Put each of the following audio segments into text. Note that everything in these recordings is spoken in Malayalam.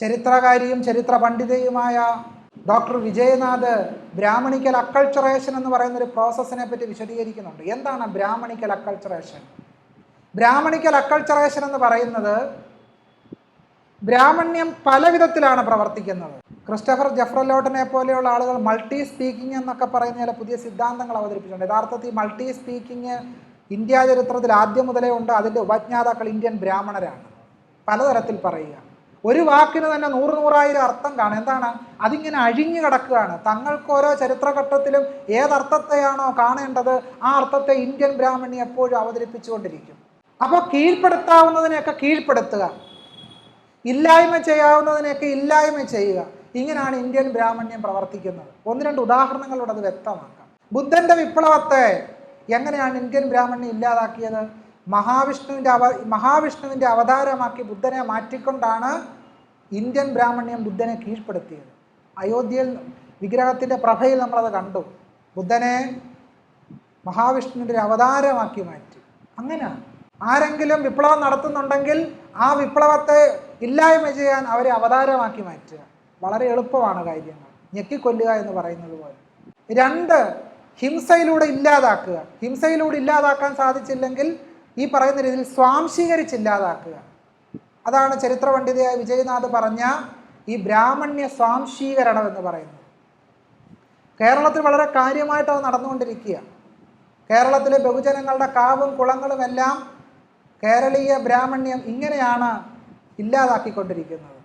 ചരിത്രകാരിയും ചരിത്ര പണ്ഡിതയുമായ ഡോക്ടർ വിജയനാഥ് ബ്രാഹ്മണിക്കൽ അക്കൾച്ചറേഷൻ എന്ന് പറയുന്ന ഒരു പ്രോസസ്സിനെ പറ്റി വിശദീകരിക്കുന്നുണ്ട്. എന്താണ് ബ്രാഹ്മണിക്കൽ അക്കൾച്ചറേഷൻ? ബ്രാഹ്മണിക്കൽ അക്കൾച്ചറേഷൻ എന്ന് പറയുന്നത് ബ്രാഹ്മണ്യം പല വിധത്തിലാണ് പ്രവർത്തിക്കുന്നത്. ക്രിസ്റ്റഫർ ജഫ്രലോട്ടനെ പോലെയുള്ള ആളുകൾ മൾട്ടി സ്പീക്കിംഗ് എന്നൊക്കെ പറയുന്ന ചില പുതിയ സിദ്ധാന്തങ്ങൾ അവതരിപ്പിച്ചിട്ടുണ്ട്. യഥാർത്ഥത്തിൽ മൾട്ടി സ്പീക്കിംഗ് ഇന്ത്യ ചരിത്രത്തിൽ ആദ്യം മുതലേ ഉണ്ട്. അതിന്റെ ഉപജ്ഞാതാക്കൾ ഇന്ത്യൻ ബ്രാഹ്മണരാണ്. പലതരത്തിൽ പറയുക. ഒരു വാക്കിന് തന്നെ നൂറ് നൂറായിരം അർത്ഥം കാണും. എന്താണ്? അതിങ്ങനെ അഴിഞ്ഞു കിടക്കുകയാണ്. തങ്ങൾക്ക് ഓരോ ചരിത്രഘട്ടത്തിലും ഏതർത്ഥത്തെയാണോ കാണേണ്ടത്? ആ അർത്ഥത്തെ ഇന്ത്യൻ ബ്രാഹ്മണി എപ്പോഴും അവതരിപ്പിച്ചുകൊണ്ടിരിക്കും. അപ്പോൾ കീഴ്പ്പെടുത്താവുന്നതിനെയൊക്കെ കീഴ്പ്പെടുത്തുക. ഇല്ലായ്മ ചെയ്യാവുന്നതിനെയൊക്കെ ഇല്ലായ്മ ചെയ്യുക. ഇങ്ങനെയാണ് ഇന്ത്യൻ ബ്രാഹ്മണ്യം പ്രവർത്തിക്കുന്നത്. ഒന്ന് രണ്ട് ഉദാഹരണങ്ങളോട് അത് വ്യക്തമാക്കാം. ബുദ്ധന്റെ വിപ്ലവത്തെ എങ്ങനെയാണ് ഇന്ത്യൻ ബ്രാഹ്മണ്യം ഇല്ലാതാക്കിയത്? മഹാവിഷ്ണുവിന്റെ അവ മഹാവിഷ്ണുവിന്റെ അവതാരമാക്കി ബുദ്ധനെ മാറ്റിക്കൊണ്ടാണ് ഇന്ത്യൻ ബ്രാഹ്മണ്യം ബുദ്ധനെ കീഴ്പ്പെടുത്തിയത്. അയോധ്യയിൽ വിഗ്രഹത്തിന്റെ പ്രഭയിൽ നമ്മളത് കണ്ടു. ബുദ്ധനെ മഹാവിഷ്ണുവിന്റെ ഒരു അവതാരമാക്കി മാറ്റി. അങ്ങനെയാണ് ആരെങ്കിലും വിപ്ലവം നടത്തുന്നുണ്ടെങ്കിൽ ആ വിപ്ലവത്തെ ഇല്ലായ്മ ചെയ്യാൻ അവരെ അവതാരമാക്കി മാറ്റുക. വളരെ എളുപ്പമാണ് കാര്യങ്ങൾ. ഞെക്കിക്കൊല്ലുക എന്ന് പറയുന്നത് പോലെ. രണ്ട് ഹിംസയിലൂടെ ഇല്ലാതാക്കുക. ഹിംസയിലൂടെ ഇല്ലാതാക്കാൻ സാധിച്ചില്ലെങ്കിൽ ഈ പറയുന്ന രീതിയിൽ സ്വാംശീകരിച്ചില്ലാതാക്കുക അതാണ് ചരിത്ര പണ്ഡിതയായ വിജയനാഥ് പറഞ്ഞ ഈ ബ്രാഹ്മണ്യ സ്വാംശീകരണം എന്ന് പറയുന്നത്. കേരളത്തിൽ വളരെ കാര്യമായിട്ട് അത് നടന്നുകൊണ്ടിരിക്കുക. കേരളത്തിലെ ബഹുജനങ്ങളുടെ കാവും കുളങ്ങളും എല്ലാം കേരളീയ ബ്രാഹ്മണ്യം ഇങ്ങനെയാണ് ഇല്ലാതാക്കിക്കൊണ്ടിരിക്കുന്നത്.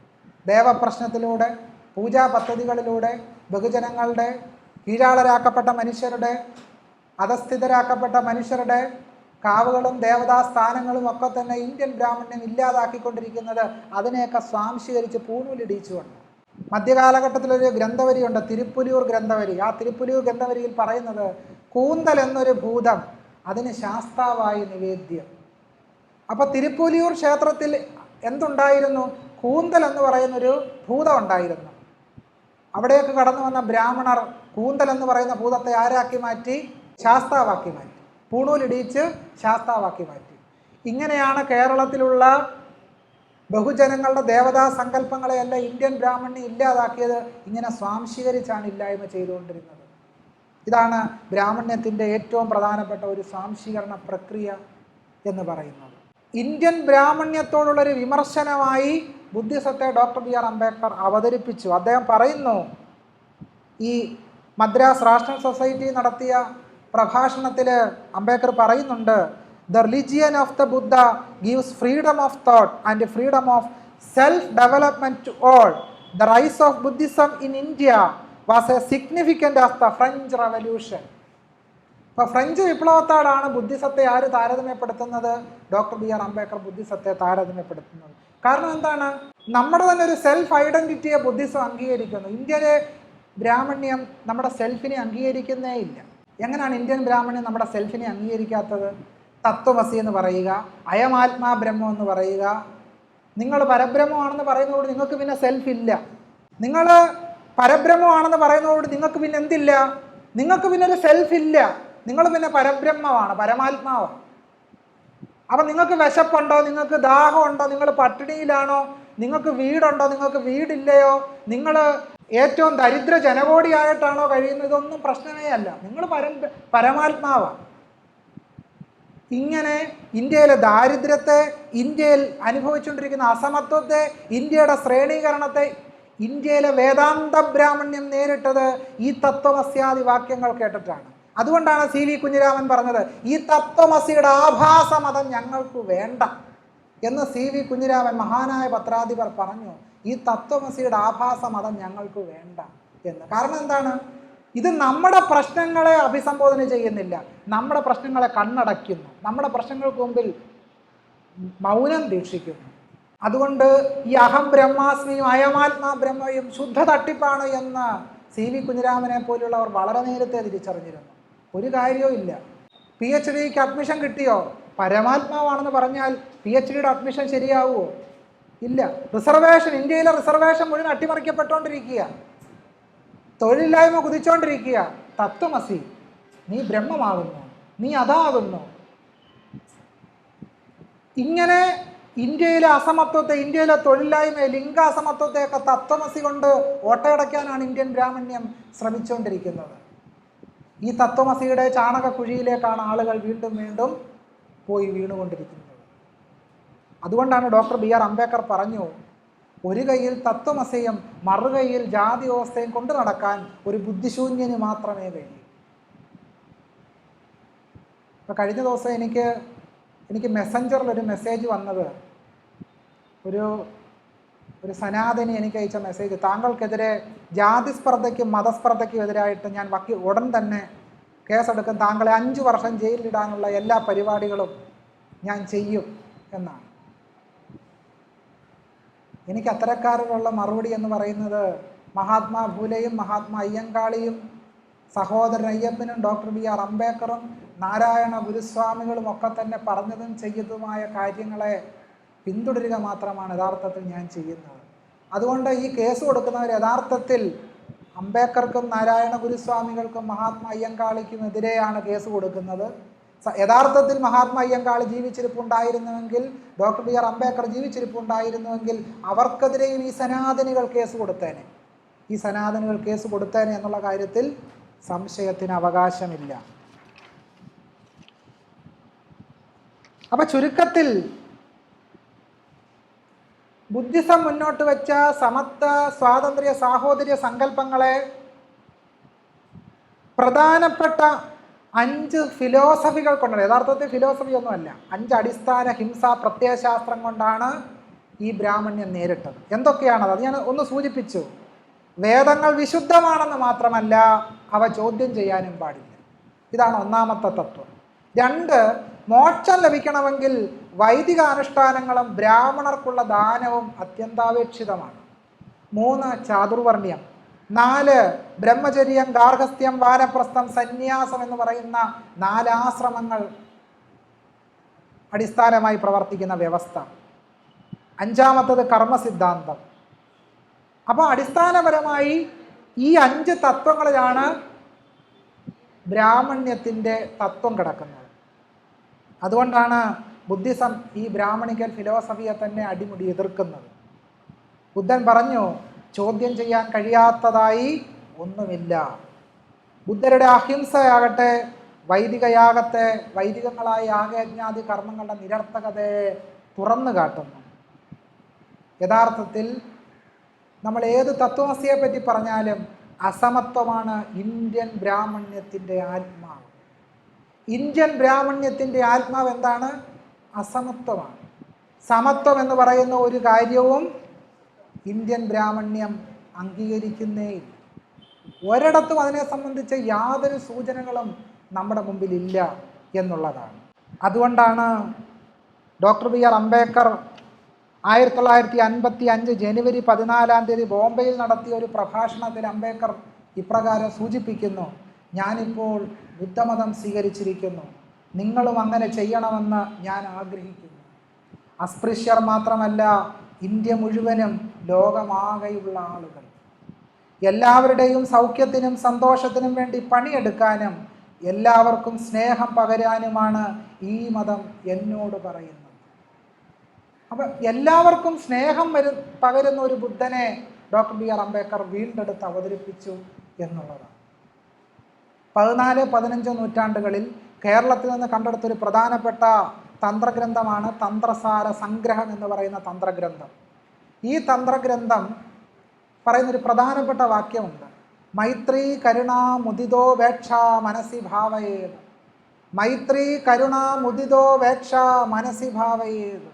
ദേവപ്രശ്നത്തിലൂടെ പൂജാ പദ്ധതികളിലൂടെ ബഹുജനങ്ങളുടെ കീഴാളരാക്കപ്പെട്ട മനുഷ്യരുടെ അധസ്ഥിതരാക്കപ്പെട്ട മനുഷ്യരുടെ കാവുകളും ദേവതാ സ്ഥാനങ്ങളും ഒക്കെ തന്നെ ഇന്ത്യൻ ബ്രാഹ്മണ്യം ഇല്ലാതാക്കിക്കൊണ്ടിരിക്കുന്നത് അതിനെയൊക്കെ സ്വാംശീകരിച്ച് പൂണൂലിടിച്ചുകൊണ്ട് മധ്യകാലഘട്ടത്തിലൊരു ഗ്രന്ഥവരിയുണ്ട് തിരുപ്പുലിയൂർ ഗ്രന്ഥവരി. ആ തിരുപ്പുലിയൂർ ഗ്രന്ഥവരിയിൽ പറയുന്നത് കൂന്തൽ എന്നൊരു ഭൂതം അതിന് ശാസ്താവായി നിവേദ്യം. അപ്പോൾ തിരുപ്പുലിയൂർ ക്ഷേത്രത്തിൽ എന്തുണ്ടായിരുന്നു? കൂന്തൽ എന്ന് പറയുന്നൊരു ഭൂതം ഉണ്ടായിരുന്നു. അവിടെയൊക്കെ കടന്നു വന്ന ബ്രാഹ്മണർ കൂന്തൽ എന്ന് പറയുന്ന ഭൂതത്തെ ആരാക്കി മാറ്റി? ശാസ്താവാക്കി മാറ്റി. പൂണൂലിടിച്ച് ശാസ്താവാക്കി മാറ്റി. ഇങ്ങനെയാണ് കേരളത്തിലുള്ള ബഹുജനങ്ങളുടെ ദേവതാ സങ്കല്പങ്ങളെയെല്ലാം ഇന്ത്യൻ ബ്രാഹ്മണ്യം ഇല്ലാതാക്കിയത് ഇങ്ങനെ സ്വാംശീകരിച്ചാണ് ഇല്ലായ്മ ചെയ്തുകൊണ്ടിരുന്നത്. ഇതാണ് ബ്രാഹ്മണ്യത്തിന്റെ ഏറ്റവും പ്രധാനപ്പെട്ട ഒരു സ്വാംശീകരണ പ്രക്രിയ എന്ന് പറയുന്നത്. ഇന്ത്യൻ ബ്രാഹ്മണ്യത്തോടുള്ളൊരു വിമർശനമായി ബുദ്ധിസത്തെ ഡോക്ടർ ബി ആർ അംബേദ്കർ അവതരിപ്പിച്ചു. അദ്ദേഹം പറയുന്നു ഈ മദ്രാസ് റാഷണൽ സൊസൈറ്റി നടത്തിയ പ്രഭാഷണത്തിൽ അംബേദ്കർ പറയുന്നുണ്ട് the religion of the Buddha gives freedom of thought and freedom of self development to all the rise of Buddhism in India was a significant of the French revolution ഇപ്പോൾ ഫ്രഞ്ച് വിപ്ലവത്തോടാണ് ബുദ്ധിസത്തെ ആര് താരതമ്യപ്പെടുത്തുന്നത്? ഡോക്ടർ ബി ആർ അംബേദ്കർ ബുദ്ധിസത്തെ താരതമ്യപ്പെടുത്തുന്നത്. കാരണം എന്താണ്? നമ്മുടെ തന്നെ ഒരു സെൽഫ് ഐഡന്റിറ്റിയെ ബുദ്ധിസം അംഗീകരിക്കുന്നു. ഇന്ത്യയിലെ ബ്രാഹ്മണ്യം നമ്മുടെ സെൽഫിനെ അംഗീകരിക്കുന്നേ ഇല്ല. എങ്ങനെയാണ് ഇന്ത്യൻ ബ്രാഹ്മണൻ നമ്മുടെ സെൽഫിനെ അംഗീകരിക്കാത്തത്? തത്വമസി എന്ന് പറയുക അയമാത്മാ ബ്രഹ്മം എന്ന് പറയുക. നിങ്ങൾ പരബ്രഹ്മമാണെന്ന് പറയുന്നതോട് നിങ്ങൾക്ക് പിന്നെ സെൽഫ് ഇല്ല നിങ്ങൾ പരബ്രഹ്മമാണെന്ന് പറയുന്നതോട് നിങ്ങൾക്ക് പിന്നെ എന്തില്ല? നിങ്ങൾക്ക് പിന്നെ ഒരു സെൽഫ് ഇല്ല നിങ്ങൾ പിന്നെ പരബ്രഹ്മമാണ് പരമാത്മാവാണ്. അപ്പം നിങ്ങൾക്ക് വിശപ്പുണ്ടോ? നിങ്ങൾക്ക് ദാഹമുണ്ടോ? നിങ്ങൾ പട്ടിണിയിലാണോ? നിങ്ങൾക്ക് വീടുണ്ടോ? നിങ്ങൾക്ക് വീടില്ലയോ? നിങ്ങൾ ഏറ്റവും ദരിദ്ര ജനകോടിയായിട്ടാണോ കഴിയുന്നത്? ഇതൊന്നും പ്രശ്നമേ അല്ല. നിങ്ങൾ പരം പരമാത്മാവാണ് ഇങ്ങനെ ഇന്ത്യയിലെ ദാരിദ്ര്യത്തെ ഇന്ത്യയിൽ അനുഭവിച്ചുകൊണ്ടിരിക്കുന്ന അസമത്വത്തെ ഇന്ത്യയുടെ ശ്രേണീകരണത്തെ ഇന്ത്യയിലെ വേദാന്ത ബ്രാഹ്മണ്യം നേരിട്ടത് ഈ തത്വമസ്യാദി വാക്യങ്ങൾ കേട്ടിട്ടാണ്. അതുകൊണ്ടാണ് സി വി കുഞ്ഞിരാമൻ പറഞ്ഞത് ഈ തത്വമസിയുടെ ആഭാസ മതം ഞങ്ങൾക്ക് വേണ്ട എന്ന് സി വി കുഞ്ഞിരാമൻ മഹാനായ പത്രാധിപർ പറഞ്ഞു. ഈ തത്വമസിയുടെ ആഭാസ മതം ഞങ്ങൾക്ക് വേണ്ട എന്ന്. കാരണം എന്താണ്? ഇത് നമ്മുടെ പ്രശ്നങ്ങളെ അഭിസംബോധന ചെയ്യുന്നില്ല. നമ്മുടെ പ്രശ്നങ്ങളെ കണ്ണടയ്ക്കുന്നു. നമ്മുടെ പ്രശ്നങ്ങൾക്ക് മുമ്പിൽ മൗനം ദീക്ഷിക്കുന്നു. അതുകൊണ്ട് ഈ അഹം ബ്രഹ്മാസ്മിയും അയമാത്മാ ബ്രഹ്മയും ശുദ്ധ തട്ടിപ്പാണ് എന്ന് സി വി കുഞ്ഞിരാമനെ പോലുള്ളവർ വളരെ നേരത്തെ തിരിച്ചറിഞ്ഞിരുന്നു. ഒരു കാര്യവും ഇല്ല. പി എച്ച് ഡിക്ക് അഡ്മിഷൻ കിട്ടിയോ? പരമാത്മാവാണെന്ന് പറഞ്ഞാൽ പി എച്ച് ഡിയുടെ അഡ്മിഷൻ ശരിയാവുമോ? ഇല്ല. റിസർവേഷൻ ഇന്ത്യയിലെ റിസർവേഷൻ മുഴുവൻ അട്ടിമറിക്കപ്പെട്ടുകൊണ്ടിരിക്കുക. തൊഴിലില്ലായ്മ കുതിച്ചുകൊണ്ടിരിക്കുക തത്വമസി. നീ ബ്രഹ്മമാകുന്നു. നീ അതാകുന്നു. ഇങ്ങനെ ഇന്ത്യയിലെ അസമത്വത്തെ ഇന്ത്യയിലെ തൊഴിലില്ലായ്മയെ ലിംഗ അസമത്വത്തെയൊക്കെ തത്വമസി കൊണ്ട് ഓട്ടയടയ്ക്കാനാണ് ഇന്ത്യൻ ബ്രാഹ്മണ്യം ശ്രമിച്ചുകൊണ്ടിരിക്കുന്നത്. ഈ തത്വമസിയുടെ ചാണകക്കുഴിയിലേക്കാണ് ആളുകൾ വീണ്ടും വീണ്ടും പോയി വീണുകൊണ്ടിരിക്കുന്നത്. അതുകൊണ്ടാണ് ഡോക്ടർ ബി ആർ അംബേദ്കർ പറഞ്ഞു ഒരു കൈയിൽ തത്വമസയും മറുകൈയിൽ ജാതി വ്യവസ്ഥയും കൊണ്ടു നടക്കാൻ ഒരു ബുദ്ധിശൂന്യന് മാത്രമേ കഴിയൂ. ഇപ്പോൾ കഴിഞ്ഞ ദിവസം എനിക്ക് എനിക്ക് മെസ്സഞ്ചറിൽ ഒരു മെസ്സേജ് വന്നത്. ഒരു ഒരു സനാതനി എനിക്ക് അയച്ച മെസ്സേജ് താങ്കൾക്കെതിരെ ജാതി സ്പർദ്ധയ്ക്കും മതസ്പർദ്ധയ്ക്കും എതിരായിട്ട് ഞാൻ വക്കി ഉടൻ തന്നെ കേസെടുക്കും. താങ്കളെ അഞ്ച് വർഷം ജയിലിലിടാനുള്ള എല്ലാ പരിപാടികളും ഞാൻ ചെയ്യും എന്നാണ്. എനിക്ക് അത്തരക്കാരനുള്ള മറുപടി എന്ന് പറയുന്നത് മഹാത്മാ ഭൂലയും മഹാത്മാ അയ്യങ്കാളിയും സഹോദരൻ അയ്യപ്പനും ഡോക്ടർ ബി ആർ അംബേദ്കറും നാരായണ ഗുരുസ്വാമികളും ഒക്കെ തന്നെ പറഞ്ഞതും ചെയ്തതുമായ കാര്യങ്ങളെ പിന്തുടരുക മാത്രമാണ് യഥാർത്ഥത്തിൽ ഞാൻ ചെയ്യുന്നത്. അതുകൊണ്ട് ഈ കേസ് കൊടുക്കുന്നവർ യഥാർത്ഥത്തിൽ അംബേദ്കർക്കും നാരായണ ഗുരുസ്വാമികൾക്കും മഹാത്മാ അയ്യങ്കാളിക്കും എതിരെയാണ് കേസ് കൊടുക്കുന്നത്. യഥാർത്ഥത്തിൽ മഹാത്മാ അയ്യങ്കാളി ജീവിച്ചിരിപ്പുണ്ടായിരുന്നുവെങ്കിൽ ഡോക്ടർ ബി ആർ അംബേദ്കർ ജീവിച്ചിരിപ്പുണ്ടായിരുന്നുവെങ്കിൽ അവർക്കെതിരെയും ഈ സനാതനികൾ കേസ് കൊടുത്തേനെ. ഈ സനാതനികൾ കേസ് കൊടുത്തേനെ എന്നുള്ള കാര്യത്തിൽ സംശയത്തിന് അവകാശമില്ല. അപ്പൊ ചുരുക്കത്തിൽ ബുദ്ധിസം മുന്നോട്ട് വെച്ച സമത്വ സ്വാതന്ത്ര്യ സാഹോദര്യ സങ്കല്പങ്ങളെ പ്രധാനപ്പെട്ട അഞ്ച് ഫിലോസഫികൾ കൊണ്ടാണ്. യഥാർത്ഥത്തിൽ ഫിലോസഫി ഒന്നുമല്ല അഞ്ച് അടിസ്ഥാന ഹിംസ പ്രത്യയശാസ്ത്രം കൊണ്ടാണ് ഈ ബ്രാഹ്മണ്യം നേരിട്ടത്. എന്തൊക്കെയാണത്? അത് ഞാൻ ഒന്ന് സൂചിപ്പിച്ചു. വേദങ്ങൾ വിശുദ്ധമാണെന്ന് മാത്രമല്ല അവ ചോദ്യം ചെയ്യാനും പാടില്ല. ഇതാണ് ഒന്നാമത്തെ തത്വം. രണ്ട് മോക്ഷം ലഭിക്കണമെങ്കിൽ വൈദിക അനുഷ്ഠാനങ്ങളും ബ്രാഹ്മണർക്കുള്ള ദാനവും അത്യന്താപേക്ഷിതമാണ്. മൂന്ന് ചാതുർവർണ്യം നാല് ബ്രഹ്മചര്യം ഗാർഹസ്ഥ്യം വാനപ്രസ്ഥം സന്യാസം എന്ന് പറയുന്ന നാലാശ്രമങ്ങൾ അടിസ്ഥാനമായി പ്രവർത്തിക്കുന്ന വ്യവസ്ഥ. അഞ്ചാമത്തത് കർമ്മസിദ്ധാന്തം. അപ്പോൾ അടിസ്ഥാനപരമായി ഈ അഞ്ച് തത്വങ്ങളിലാണ് ബ്രാഹ്മണ്യത്തിന്റെ തത്വം കിടക്കുന്നത്. അതുകൊണ്ടാണ് ബുദ്ധിസം ഈ ബ്രാഹ്മണിക്കൽ ഫിലോസഫിയെ തന്നെ അടിമുടി എതിർക്കുന്നത്. ബുദ്ധൻ പറഞ്ഞു ചോദ്യം ചെയ്യാൻ കഴിയാത്തതായി ഒന്നുമില്ല. ബുദ്ധരുടെ അഹിംസയാകട്ടെ വൈദികയാകത്തെ വൈദികങ്ങളായ യാഗയജ്ഞാതി കർമ്മങ്ങളുടെ നിരർത്ഥകതയെ തുറന്നു കാട്ടുന്നു. യഥാർത്ഥത്തിൽ നമ്മൾ ഏത് തത്വമസിയെ പറ്റി പറഞ്ഞാലും അസമത്വമാണ് ഇന്ത്യൻ ബ്രാഹ്മണ്യത്തിന്റെ ആത്മാവ്. ഇന്ത്യൻ ബ്രാഹ്മണ്യത്തിന്റെ ആത്മാവ് എന്താണ്? അസമത്വമാണ്. സമത്വം എന്ന് പറയുന്ന ഒരു കാര്യവും ഇന്ത്യൻ ബ്രാഹ്മണ്യം അംഗീകരിക്കുന്നേയില്ല ഒരിടത്തും അതിനെ സംബന്ധിച്ച് യാതൊരു സൂചനകളും നമ്മുടെ മുമ്പിൽ ഇല്ല എന്നുള്ളതാണ്. അതുകൊണ്ടാണ് ഡോക്ടർ ബി ആർ അംബേദ്കർ ആയിരത്തി തൊള്ളായിരത്തി അൻപത്തി അഞ്ച് ജനുവരി പതിനാലാം തീയതി ബോംബെയിൽ നടത്തിയ ഒരു പ്രഭാഷണത്തിൽ അംബേദ്കർ ഇപ്രകാരം സൂചിപ്പിക്കുന്നു. ഞാനിപ്പോൾ ബുദ്ധമതം സ്വീകരിച്ചിരിക്കുന്നു. നിങ്ങളും അങ്ങനെ ചെയ്യണമെന്ന് ഞാൻ ആഗ്രഹിക്കുന്നു. അസ്പൃശ്യർ മാത്രമല്ല ഇന്ത്യ മുഴുവനും ലോകമാകെയുള്ള ആളുകൾ. എല്ലാവരുടെയും സൗഖ്യത്തിനും സന്തോഷത്തിനും വേണ്ടി പണിയെടുക്കാനും എല്ലാവർക്കും സ്നേഹം പകരാനുമാണ് ഈ മതം എന്നോട് പറയുന്നത്. അപ്പം എല്ലാവർക്കും സ്നേഹം വരു പകരുന്ന ഒരു ബുദ്ധനെ ഡോക്ടർ ബി ആർ അംബേദ്കർ വീണ്ടെടുത്ത് അവതരിപ്പിച്ചു എന്നുള്ളതാണ്. പതിനാല് പതിനഞ്ച് നൂറ്റാണ്ടുകളിൽ കേരളത്തിൽ നിന്ന് കണ്ടെടുത്തൊരു പ്രധാനപ്പെട്ട തന്ത്രഗ്രന്ഥമാണ് തന്ത്രസാര സംഗ്രഹം എന്ന് പറയുന്ന തന്ത്രഗ്രന്ഥം. ഈ തന്ത്രഗ്രന്ഥം പറയുന്നൊരു പ്രധാനപ്പെട്ട വാക്യമുണ്ട്. മൈത്രി കരുണ മുദിതോ വേക്ഷ മനസി ഭാവയേത്. മൈത്രി കരുണ മുദിതോ വേക്ഷ മനസി ഭാവയേത്.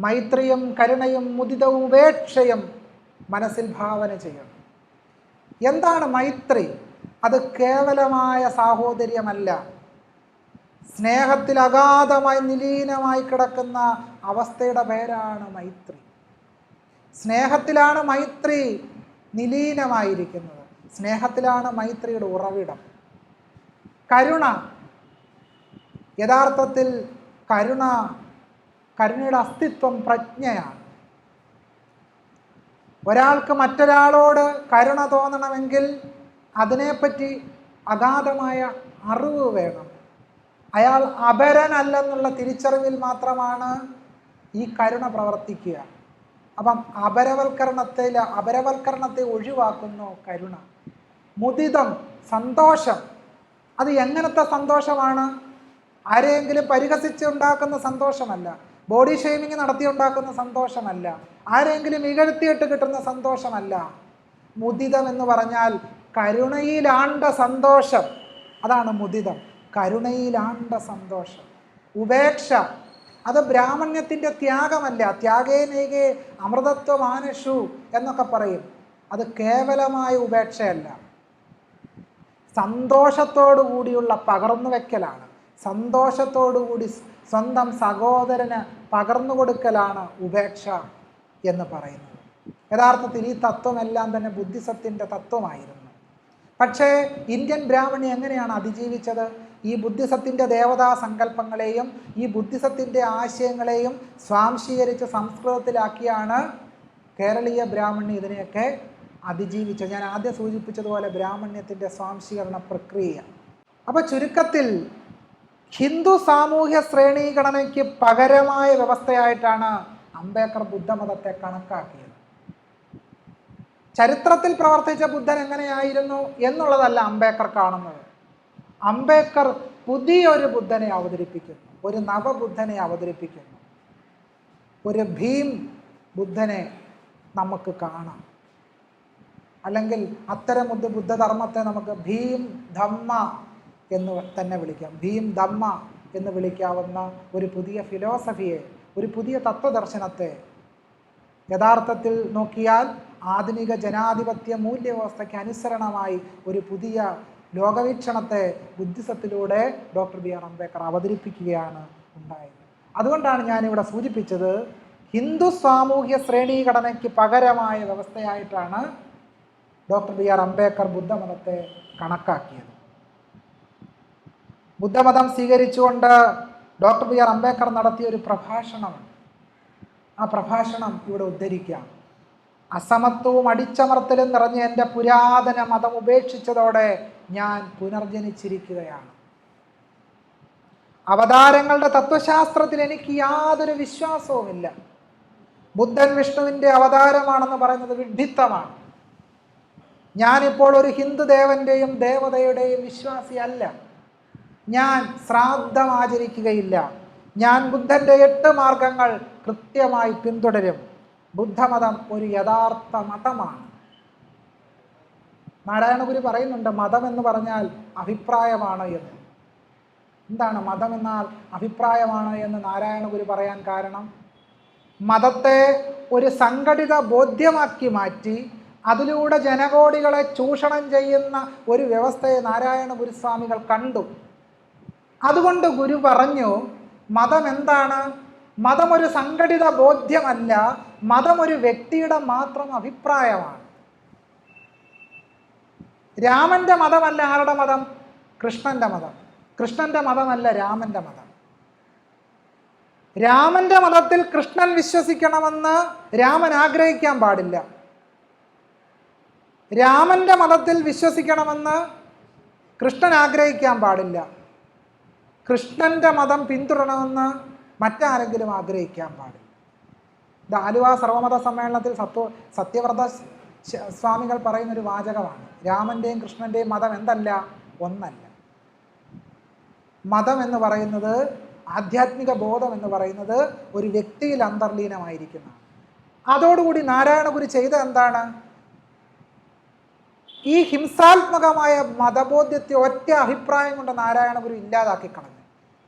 മൈത്രിയും കരുണയും മുദിതവും ഉപേക്ഷയും മനസ്സിൽ ഭാവന ചെയ്യണം. എന്താണ് മൈത്രി? അത് കേവലമായ സാഹോദര്യമല്ല. സ്നേഹത്തിൽ അഗാധമായി നിലീനമായി കിടക്കുന്ന അവസ്ഥയുടെ പേരാണ് മൈത്രി. സ്നേഹത്തിലാണ് മൈത്രി നിലീനമായിരിക്കുന്നത്. സ്നേഹത്തിലാണ് മൈത്രിയുടെ ഉറവിടം. കരുണ. യഥാർത്ഥത്തിൽ കരുണ കരുണയുടെ അസ്തിത്വം പ്രജ്ഞയാണ്. ഒരാൾക്ക് മറ്റൊരാളോട് കരുണ തോന്നണമെങ്കിൽ അതിനെപ്പറ്റി അഗാധമായ അറിവ് വേണം. അയാൾ അപരനല്ലെന്നുള്ള തിരിച്ചറിവിൽ മാത്രമാണ് ഈ കരുണ പ്രവർത്തിക്കുക. അപ്പം അപരവൽക്കരണത്തിൽ അപരവൽക്കരണത്തെ ഒഴിവാക്കുന്നു കരുണ. മുദിതം സന്തോഷം. അത് എങ്ങനത്തെ സന്തോഷമാണ്? ആരെയെങ്കിലും പരിഹസിച്ച് ഉണ്ടാക്കുന്ന സന്തോഷമല്ല. ബോഡി ഷെയ്മിങ് നടത്തി ഉണ്ടാക്കുന്ന സന്തോഷമല്ല. ആരെങ്കിലും ഇകഴ്ത്തിയിട്ട് കിട്ടുന്ന സന്തോഷമല്ല. മുദിതം എന്ന് പറഞ്ഞാൽ കരുണയിലാണ്ട സന്തോഷം. അതാണ് മുദിതം. കരുണയിലാണ്ട സന്തോഷം ഉപേക്ഷ. അത് ബ്രാഹ്മണ്യത്തിന്റെ ത്യാഗമല്ല. ത്യാഗേനേകെ അമൃതത്വമാനഷു എന്നൊക്കെ പറയും. അത് കേവലമായ ഉപേക്ഷയല്ല. സന്തോഷത്തോടു കൂടിയുള്ള പകർന്നു വെക്കലാണ്. സന്തോഷത്തോടു കൂടി സ്വന്തം സഹോദരന് പകർന്നു കൊടുക്കലാണ് ഉപേക്ഷ എന്ന് പറയുന്നത്. യഥാർത്ഥത്തിൽ ഈ തത്വമെല്ലാം തന്നെ ബുദ്ധിസത്തിന്റെ തത്വമായിരുന്നു. പക്ഷേ ഇന്ത്യൻ ബ്രാഹ്മണി എങ്ങനെയാണ് അതിജീവിച്ചത്? ഈ ബുദ്ധിസത്തിന്റെ ദേവതാ സങ്കല്പങ്ങളെയും ഈ ബുദ്ധിസത്തിന്റെ ആശയങ്ങളെയും സ്വാംശീകരിച്ച് സംസ്കൃതത്തിലാക്കിയാണ് കേരളീയ ബ്രാഹ്മണ്യ ഇതിനെയൊക്കെ അതിജീവിച്ചത്. ഞാൻ ആദ്യം സൂചിപ്പിച്ചതുപോലെ ബ്രാഹ്മണ്യത്തിന്റെ സ്വാംശീകരണ പ്രക്രിയ. അപ്പോൾ ചുരുക്കത്തിൽ ഹിന്ദു സാമൂഹ്യ ശ്രേണീകരണയ്ക്ക് പകരമായ വ്യവസ്ഥയായിട്ടാണ് അംബേദ്കർ ബുദ്ധമതത്തെ കണക്കാക്കിയത്. ചരിത്രത്തിൽ പ്രവർത്തിച്ച ബുദ്ധൻ എങ്ങനെയായിരുന്നു എന്നുള്ളതല്ല അംബേദ്കർ കാണുന്നത്. അംബേദ്കർ പുതിയൊരു ബുദ്ധനെ അവതരിപ്പിക്കുന്നു. ഒരു നവബുദ്ധനെ അവതരിപ്പിക്കുന്നു. ഒരു ഭീം ബുദ്ധനെ നമുക്ക് കാണാം. അല്ലെങ്കിൽ അത്തരം ബുദ്ധ ബുദ്ധധർമ്മത്തെ നമുക്ക് ഭീം ധമ്മ എന്ന് തന്നെ വിളിക്കാം. ഭീം ധമ്മ എന്ന് വിളിക്കാവുന്ന ഒരു പുതിയ ഫിലോസഫിയെ ഒരു പുതിയ തത്വദർശനത്തെ യഥാർത്ഥത്തിൽ നോക്കിയാൽ ആധുനിക ജനാധിപത്യ മൂല്യവ്യവസ്ഥയ്ക്ക് അനുസരണമായി ഒരു പുതിയ ലോകവീക്ഷണത്തെ ബുദ്ധിസത്തിലൂടെ ഡോക്ടർ ബി ആർ അംബേദ്കർ അവതരിപ്പിക്കുകയാണ് ഉണ്ടായത്. അതുകൊണ്ടാണ് ഞാനിവിടെ സൂചിപ്പിച്ചത് ഹിന്ദു സാമൂഹ്യ ശ്രേണീഘടനയ്ക്ക് പകരമായ വ്യവസ്ഥയായിട്ടാണ് ഡോക്ടർ ബി ആർ അംബേദ്കർ ബുദ്ധമതത്തെ കണക്കാക്കിയത്. ബുദ്ധമതം സ്വീകരിച്ചുകൊണ്ട് ഡോക്ടർ ബി ആർ അംബേദ്കർ നടത്തിയ ഒരു പ്രഭാഷണമുണ്ട്. ആ പ്രഭാഷണം ഇവിടെ ഉദ്ധരിക്കാം അസമത്വവും അടിച്ചമർത്തലും നിറഞ്ഞ എന്റെ പുരാതന മതം ഉപേക്ഷിച്ചതോടെ ഞാൻ പുനർജനിച്ചിരിക്കുകയാണ്. അവതാരങ്ങളുടെ തത്വശാസ്ത്രത്തിൽ എനിക്ക് യാതൊരു വിശ്വാസവുമില്ല. ബുദ്ധൻ വിഷ്ണുവിന്റെ അവതാരമാണെന്ന് പറയുന്നത് വിഡ്ഢിത്തമാണ്. ഞാനിപ്പോൾ ഒരു ഹിന്ദു ദേവന്റെയും ദേവതയുടെയും വിശ്വാസിയല്ല ഞാൻ ശ്രാദ്ധം ആചരിക്കുകയില്ല ഞാൻ ബുദ്ധന്റെ എട്ട് മാർഗങ്ങൾ കൃത്യമായി പിന്തുടരും. ബുദ്ധമതം ഒരു യഥാർത്ഥ മതമാണ്. നാരായണഗുരു പറയുന്നുണ്ട് മതം എന്ന് പറഞ്ഞാൽ അഭിപ്രായമാണ് എന്ന്. എന്താണ് മതം എന്നാൽ അഭിപ്രായമാണ് എന്ന് നാരായണഗുരു പറയാൻ കാരണം? മതത്തെ ഒരു സംഘടിത ബോധ്യമാക്കി മാറ്റി അതിലൂടെ ജനകോടികളെ ചൂഷണം ചെയ്യുന്ന ഒരു വ്യവസ്ഥയെ നാരായണ ഗുരുസ്വാമികൾ കണ്ടു. അതുകൊണ്ട് ഗുരു പറഞ്ഞു മതം എന്താണ്? മതം ഒരു സംഘടിത ബോധ്യമല്ല മതം ഒരു വ്യക്തിയുടെ മാത്രം അഭിപ്രായമാണ്. രാമന്റെ മതമല്ല ആരുടെ മതം? കൃഷ്ണന്റെ മതം. കൃഷ്ണന്റെ മതമല്ല രാമന്റെ മതം. രാമന്റെ മതത്തിൽ കൃഷ്ണൻ വിശ്വസിക്കണമെന്ന് രാമൻ ആഗ്രഹിക്കാൻ പാടില്ല. രാമന്റെ മതത്തിൽ വിശ്വസിക്കണമെന്ന് കൃഷ്ണൻ ആഗ്രഹിക്കാൻ പാടില്ല. കൃഷ്ണന്റെ മതം പിന്തുടരണമെന്ന് മറ്റാരെങ്കിലും ആഗ്രഹിക്കാൻ പാടില്ല. ഇത് ആലുവ സർവമത സമ്മേളനത്തിൽ സത്വ സത്യവ്രത സ്വാമികൾ പറയുന്നൊരു വാചകമാണ്. രാമന്റെയും കൃഷ്ണന്റെയും മതം എന്തല്ല? ഒന്നല്ല. മതം എന്ന് പറയുന്നത് ആധ്യാത്മിക ബോധം എന്ന് പറയുന്നത് ഒരു വ്യക്തിയിൽ അന്തർലീനമായിരിക്കുന്നതാണ് അതോടുകൂടി നാരായണഗുരു ചെയ്ത എന്താണ്? ഈ ഹിംസാത്മകമായ മതബോധ്യത്തെ ഒറ്റ അഭിപ്രായം കൊണ്ട് നാരായണഗുരു ഇല്ലാതാക്കി കളഞ്ഞു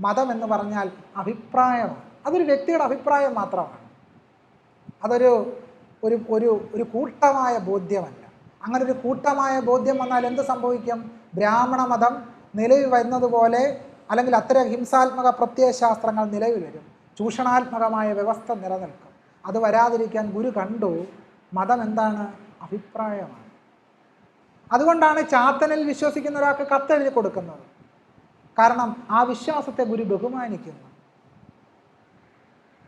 മതം എന്ന് പറഞ്ഞാൽ അഭിപ്രായമാണ്. അതൊരു വ്യക്തിയുടെ അഭിപ്രായം മാത്രമാണ്. അതൊരു ഒരു ഒരു ഒരു കൂട്ടമായ ബോധ്യമല്ല. അങ്ങനെ ഒരു കൂട്ടമായ ബോധ്യം വന്നാൽ എന്ത് സംഭവിക്കും? ബ്രാഹ്മണ മതം നിലവിൽ വരുന്നതുപോലെ അല്ലെങ്കിൽ അത്തരം ഹിംസാത്മക പ്രത്യയശാസ്ത്രങ്ങൾ നിലവിൽ വരും. ചൂഷണാത്മകമായ വ്യവസ്ഥ നിലനിൽക്കും. അത് വരാതിരിക്കാൻ ഗുരു കണ്ടു മതം എന്താണ്? അഭിപ്രായമാണ്. അതുകൊണ്ടാണ് ചാത്തനിൽ വിശ്വസിക്കുന്ന ഒരാൾക്ക് കത്തെഴുതി കൊടുക്കുന്നത്. കാരണം ആ വിശ്വാസത്തെ ഗുരു ബഹുമാനിക്കുന്നു.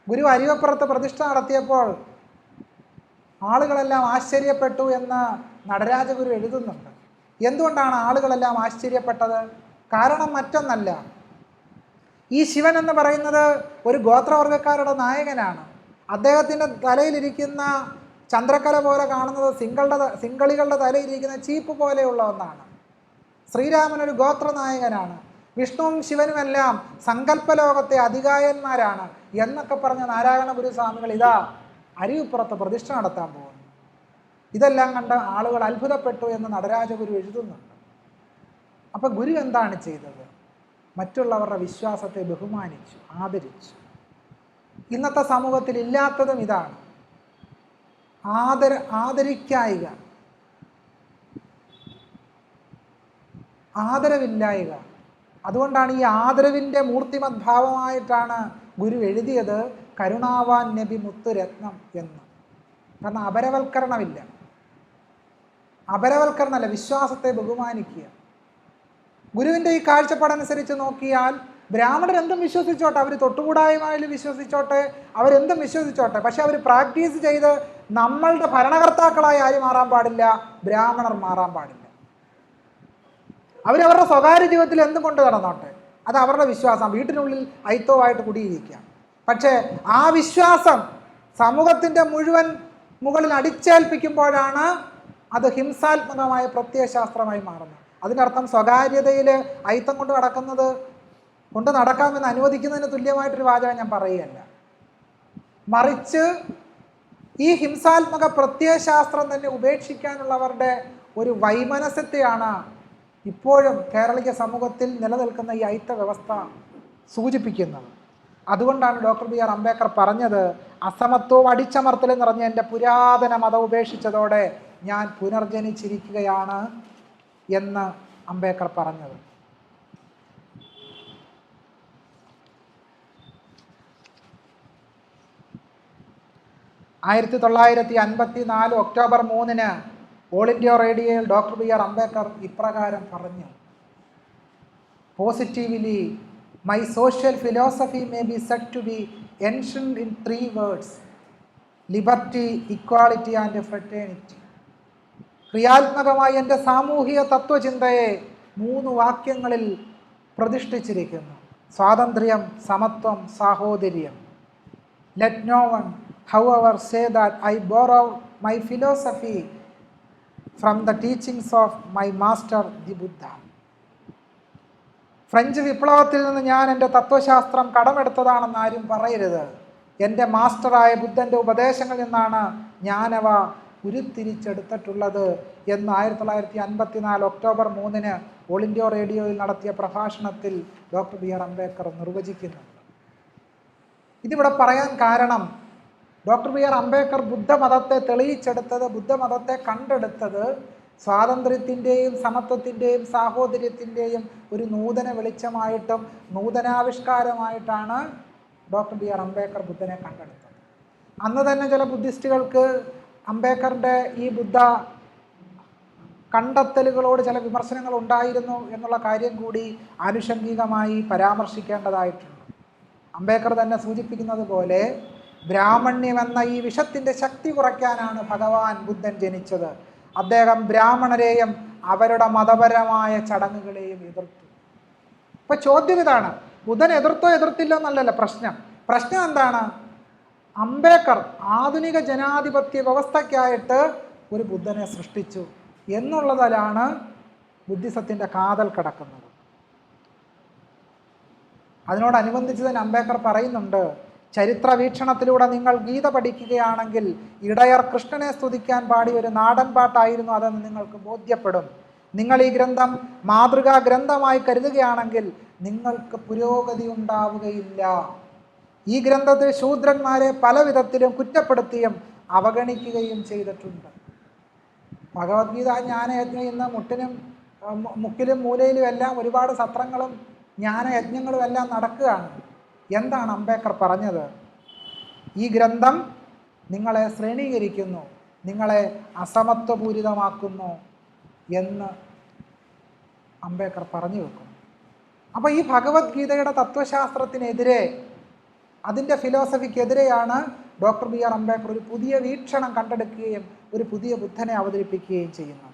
ഗുരു അരിവപ്പുറത്ത് പ്രതിഷ്ഠ നടത്തിയപ്പോൾ ആളുകളെല്ലാം ആശ്ചര്യപ്പെട്ടു എന്ന് നടരാജഗുരു എഴുതുന്നുണ്ട്. എന്തുകൊണ്ടാണ് ആളുകളെല്ലാം ആശ്ചര്യപ്പെട്ടത്? കാരണം മറ്റൊന്നല്ല. ഈ ശിവൻ എന്ന് പറയുന്നത് ഒരു ഗോത്രവർഗക്കാരുടെ നായകനാണ്. അദ്ദേഹത്തിന്റെ തലയിലിരിക്കുന്ന ചന്ദ്രക്കല പോലെ കാണുന്നത് സിംഗളുടെ സിംഗളികളുടെ തലയിലിരിക്കുന്ന ചീപ്പ് പോലെയുള്ള ഒന്നാണ്. ശ്രീരാമൻ ഒരു ഗോത്രനായകനാണ്. വിഷ്ണുവും ശിവനുമെല്ലാം സങ്കല്പലോകത്തെ അധികായന്മാരാണ് എന്നൊക്കെ പറഞ്ഞ നാരായണ ഗുരുസ്വാമികൾ ഇതാ അരിവിപ്പുറത്ത് പ്രതിഷ്ഠ നടത്താൻ പോകുന്നു. ഇതെല്ലാം കണ്ട ആളുകൾ അത്ഭുതപ്പെട്ടു എന്ന് നടരാജഗുരു എഴുതുന്നുണ്ട്. അപ്പം ഗുരു എന്താണ് ചെയ്തത്? മറ്റുള്ളവരുടെ വിശ്വാസത്തെ ബഹുമാനിച്ചു ആദരിച്ചു. ഇന്നത്തെ സമൂഹത്തിൽ ഇല്ലാത്തതും ഇതാണ്. ആദര ആദരിക്കായിക. ആദരവില്ലായിക. അതുകൊണ്ടാണ് ഈ ആദരവിന്റെ മൂർത്തിമദ്ഭാവമായിട്ടാണ് ഗുരു എഴുതിയത് കരുണാവാൻ നബി മുത്തുരത്നം എന്ന്. കാരണം അപരവൽക്കരണമില്ല. അപരവൽക്കരണമല്ല വിശ്വാസത്തെ ബഹുമാനിക്കുക. ഗുരുവിന്റെ ഈ കാഴ്ചപ്പാടനുസരിച്ച് നോക്കിയാൽ ബ്രാഹ്മണർ എന്തും വിശ്വസിച്ചോട്ടെ അവർ തൊട്ടുകൂടായ്മയിൽ വിശ്വസിച്ചോട്ടെ അവരെന്തും വിശ്വസിച്ചോട്ടെ പക്ഷെ അവർ പ്രാക്ടീസ് ചെയ്ത് നമ്മളുടെ ഭരണകർത്താക്കളായി ആര് മാറാൻ പാടില്ല? ബ്രാഹ്മണർ മാറാൻ പാടില്ല. അവരവരുടെ സ്വകാര്യ ജീവിതത്തിൽ എന്തും കൊണ്ട് നടന്നോട്ടെ. അത് അവരുടെ വിശ്വാസം. വീട്ടിനുള്ളിൽ ഐത്തവുമായിട്ട് കുടിയിരിക്കുക പക്ഷേ ആ വിശ്വാസം സമൂഹത്തിന്റെ മുഴുവൻ മുകളിൽ അടിച്ചേൽപ്പിക്കുമ്പോഴാണ് അത് ഹിംസാത്മകമായ പ്രത്യയശാസ്ത്രമായി മാറുന്നത്. അതിനർത്ഥം സ്വകാര്യതയിൽ ഐത്തം കൊണ്ട് നടക്കുന്നത് കൊണ്ട് നടക്കാമെന്ന് അനുവദിക്കുന്നതിന് തുല്യമായിട്ടൊരു വാചകം ഞാൻ പറയുകയല്ല. മറിച്ച് ഈ ഹിംസാത്മക പ്രത്യയശാസ്ത്രം തന്നെ ഉപേക്ഷിക്കാനുള്ളവരുടെ ഒരു വൈമനസ്യത്തെയാണ് ഇപ്പോഴും കേരളീയ സമൂഹത്തിൽ നിലനിൽക്കുന്ന ഈ ഐത്ത വ്യവസ്ഥ സൂചിപ്പിക്കുന്നത്. അതുകൊണ്ടാണ് ഡോക്ടർ ബി ആർ അംബേദ്കർ പറഞ്ഞത് അസമത്വവും അടിച്ചമർത്തലും നിറഞ്ഞ എന്റെ പുരാതന മതം ഉപേക്ഷിച്ചതോടെ ഞാൻ പുനർജനിച്ചിരിക്കുകയാണ് എന്ന് അംബേദ്കർ പറഞ്ഞത്. ആയിരത്തി തൊള്ളായിരത്തി അൻപത്തി നാല് ഒക്ടോബർ മൂന്നിന് ഓൾ ഇന്ത്യ റേഡിയോയിൽ ഡോക്ടർ ബി ആർ അംബേദ്കർ ഇപ്രകാരം പറഞ്ഞു. Positively my social philosophy may be set to be enshrined in three words liberty equality and fraternity ക്രിയാത്മകമായി എന്റെ സാമൂഹിക തത്വചിന്തയെ മൂന്ന് വാക്യങ്ങളിൽ പ്രതിഷ്ഠിച്ചിരിക്കുന്നു. സ്വാതന്ത്ര്യം സമത്വം സാഹോദര്യം. Let no one however say that I borrow my philosophy from the teachings of my master the Buddha French വിപ്ലവത്തിൽ നിന്ന് ഞാൻ എന്റെ തത്വശാസ്ത്രം കടമെടുത്തതാണെന്ന് ആരും പറയരുത്. എന്റെ മാസ്റ്ററായ ബുദ്ധന്റെ ഉപദേശങ്ങളിൽ നിന്നാണ് ഞാനവ ഉരുത്തിരിച്ചെടുത്തിട്ടുള്ളത് എന്ന് ആയിരത്തി തൊള്ളായിരത്തി അൻപത്തി നാല് ഒക്ടോബർ മൂന്നിന് ഓൾ ഇന്ത്യ റേഡിയോയിൽ നടത്തിയ പ്രഭാഷണത്തിൽ ഡോക്ടർ ബി ആർ അംബേദ്കർ നിർവചിക്കുന്നുണ്ട്. ഇതിവിടെ പറയാൻ കാരണം ഡോക്ടർ ബി ആർ അംബേദ്കർ ബുദ്ധമതത്തെ തെളിയിച്ചെടുത്തത് ബുദ്ധമതത്തെ കണ്ടെടുത്തത് സ്വാതന്ത്ര്യത്തിന്റെയും സമത്വത്തിന്റെയും സാഹോദര്യത്തിന്റെയും ഒരു നൂതന വെളിച്ചമായിട്ടും നൂതനാവിഷ്കാരമായിട്ടാണ് ഡോക്ടർ ബി ആർ അംബേദ്കർ ബുദ്ധനെ കണ്ടെടുത്തത്. അന്ന് തന്നെ ചില ബുദ്ധിസ്റ്റുകൾക്ക് അംബേദ്കറിന്റെ ഈ ബുദ്ധ കണ്ടെത്തലുകളോട് ചില വിമർശനങ്ങൾ ഉണ്ടായിരുന്നു എന്നുള്ള കാര്യം കൂടി ആനുഷംഗികമായി പരാമർശിക്കേണ്ടതായിട്ടുണ്ട്. അംബേദ്കർ തന്നെ സൂചിപ്പിക്കുന്നത് പോലെ ബ്രാഹ്മണ്യം എന്ന ഈ വിഷത്തിന്റെ ശക്തി കുറയ്ക്കാനാണ് ഭഗവാൻ ബുദ്ധൻ ജനിച്ചത്. അദ്ദേഹം ബ്രാഹ്മണരെയും അവരുടെ മതപരമായ ചടങ്ങുകളെയും എതിർത്തു. ഇപ്പൊ ചോദ്യം ഇതാണ്. ബുധൻ എതിർത്തോ എതിർത്തില്ലോ എന്നല്ലല്ലോ പ്രശ്നം. പ്രശ്നം എന്താണ്? അംബേദ്കർ ആധുനിക ജനാധിപത്യ വ്യവസ്ഥയ്ക്കായിട്ട് ഒരു ബുദ്ധനെ സൃഷ്ടിച്ചു എന്നുള്ളതിലാണ് ബുദ്ധിസത്തിന്റെ കാതൽ കിടക്കുന്നത്. അതിനോടനുബന്ധിച്ച് തന്നെ അംബേദ്കർ പറയുന്നുണ്ട് ചരിത്ര വീക്ഷണത്തിലൂടെ നിങ്ങൾ ഗീത പഠിക്കുകയാണെങ്കിൽ ഇടയർ കൃഷ്ണനെ സ്തുതിക്കാൻ പാടിയ ഒരു നാടൻ പാട്ടായിരുന്നു അതെന്ന് നിങ്ങൾക്ക് ബോധ്യപ്പെടും. നിങ്ങൾ ഈ ഗ്രന്ഥം മാതൃകാ ഗ്രന്ഥമായി കരുതുകയാണെങ്കിൽ നിങ്ങൾക്ക് പുരോഗതി ഉണ്ടാവുകയില്ല. ഈ ഗ്രന്ഥത്തിൽ ശൂദ്രന്മാരെ പല വിധത്തിലും കുറ്റപ്പെടുത്തിയും അവഗണിക്കുകയും ചെയ്തിട്ടുണ്ട്. ഭഗവത്ഗീത ജ്ഞാനയജ്ഞം ഇന്ന് മുട്ടിനും മുക്കിലും മൂലയിലും എല്ലാം ഒരുപാട് സത്രങ്ങളും ജ്ഞാനയജ്ഞങ്ങളും എല്ലാം നടക്കുകയാണ്. എന്താണ് അംബേദ്കർ പറഞ്ഞത്? ഈ ഗ്രന്ഥം നിങ്ങളെ ശ്രേണീകരിക്കുന്നു നിങ്ങളെ അസമത്വപൂരിതമാക്കുന്നു എന്ന് അംബേദ്കർ പറഞ്ഞു വെക്കുന്നു. അപ്പോൾ ഈ ഭഗവത്ഗീതയുടെ തത്വശാസ്ത്രത്തിനെതിരെ അതിന്റെ ഫിലോസഫിക്കെതിരെയാണ് ഡോക്ടർ ബി ആർ അംബേദ്കർ ഒരു പുതിയ വീക്ഷണം കണ്ടെടുക്കുകയും ഒരു പുതിയ ബുദ്ധനെ അവതരിപ്പിക്കുകയും ചെയ്യുന്നത്.